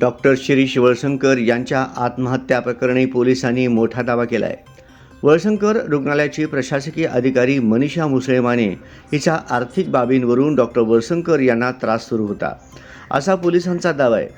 Doctor Shirish Walsankar यांच्या आत्महत्या प्रकरणी पोलिसांनी मोठा दावा केला आहे वळसंकर रुग्णालयाची प्रशासकीय अधिकारी मनीषा मुसळेमाने हिच्या आर्थिक बाबींवरून डॉक्टर वळसंकर यांना त्रास सुरू होता. असा पोलिसांचा दावा आहे.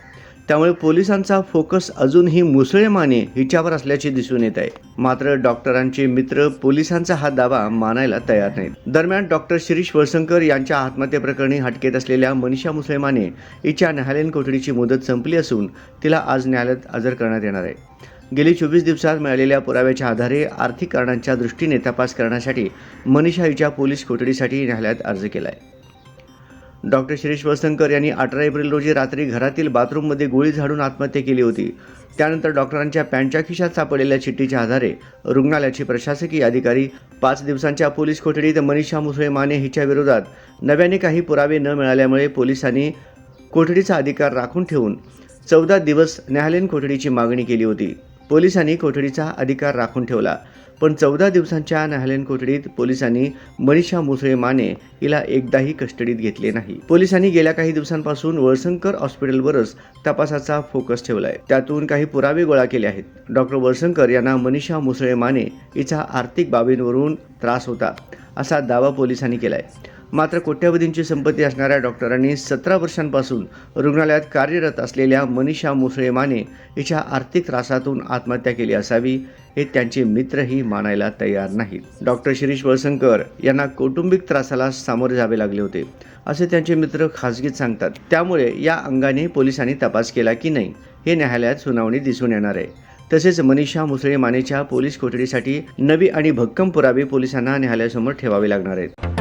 त्यामुळे पोलिसांचा फोकस अजूनही मुसळेमाने हिच्यावर असल्याचे दिसून येत आहे. मात्र डॉक्टरांचे मित्र पोलिसांचा हा दावा मानायला तयार नाहीत. दरम्यान डॉक्टर शिरीष वळसंकर यांच्या आत्महत्येप्रकरणी हटकेत असलेल्या मनीषा मुसळेमाने हिच्या न्यायालयीन कोठडीची मुदत संपली असून तिला आज न्यायालयात हजर करण्यात येणार आहे. गेली चोवीस दिवसात मिळालेल्या पुराव्याच्या आधारे आर्थिक कारणांच्या दृष्टीने तपास करण्यासाठी मनीषा हिच्या पोलीस कोठडीसाठी न्यायालयात अर्ज केला आहे डॉक्टर शिरीष वसंकर यांनी अठरा एप्रिल रोजी रात्री घरातील बाथरूममध्ये गोळी झाडून आत्महत्या केली होती. त्यानंतर डॉक्टरांच्या पॅन्टच्या खिशात सापडलेल्या चिठ्ठीच्या आधारे रुग्णालयाची प्रशासकीय अधिकारी पाच दिवसांच्या पोलीस कोठडीत मनीषा मुसळे माने हिच्या विरोधात नव्याने काही पुरावे न मिळाल्यामुळे पोलिसांनी कोठडीचा अधिकार राखून ठेवून चौदा दिवस न्यायालयीन कोठडीची मागणी केली होती. पोलिसांनी कोठडीचा अधिकार राखून ठेवला. पण चौदा दिवसांच्या न्यायालयीन कोठडीत पोलिसांनी मनीषा मुसळे माने हिला एकदाही कस्टडीत घेतले नाही. पोलिसांनी गेल्या काही दिवसांपासून वळसंकर हॉस्पिटलवरच तपासाचा फोकस ठेवलाय. त्यातून काही पुरावे गोळा केले आहेत. डॉक्टर वळसंकर यांना मनीषा मुसळे माने हिचा आर्थिक बाबींवरून त्रास होता असा दावा पोलिसांनी केलाय. मात्र कोट्यावधींची संपत्ती असणाऱ्या डॉक्टरांनी सतरा वर्षांपासून रुग्णालयात कार्यरत असलेल्या मनीषा मुसळे माने हिच्या आर्थिक त्रासातून आत्महत्या केली असावी हे त्यांचे मित्रही मानायला तयार नाहीत. डॉक्टर शिरीष वळसंकर यांना कौटुंबिक त्रासाला सामोरे जावे लागले होते असे त्यांचे मित्र खासगीत सांगतात. त्यामुळे या अंगाने पोलिसांनी तपास केला की नाही हे न्यायालयात सुनावणी दिसून येणार आहे. तसेच मनीषा मुसळे मानेच्या पोलीस कोठडीसाठी नवी आणि भक्कम पुरावे पोलिसांना न्यायालयासमोर ठेवावे लागणार आहेत.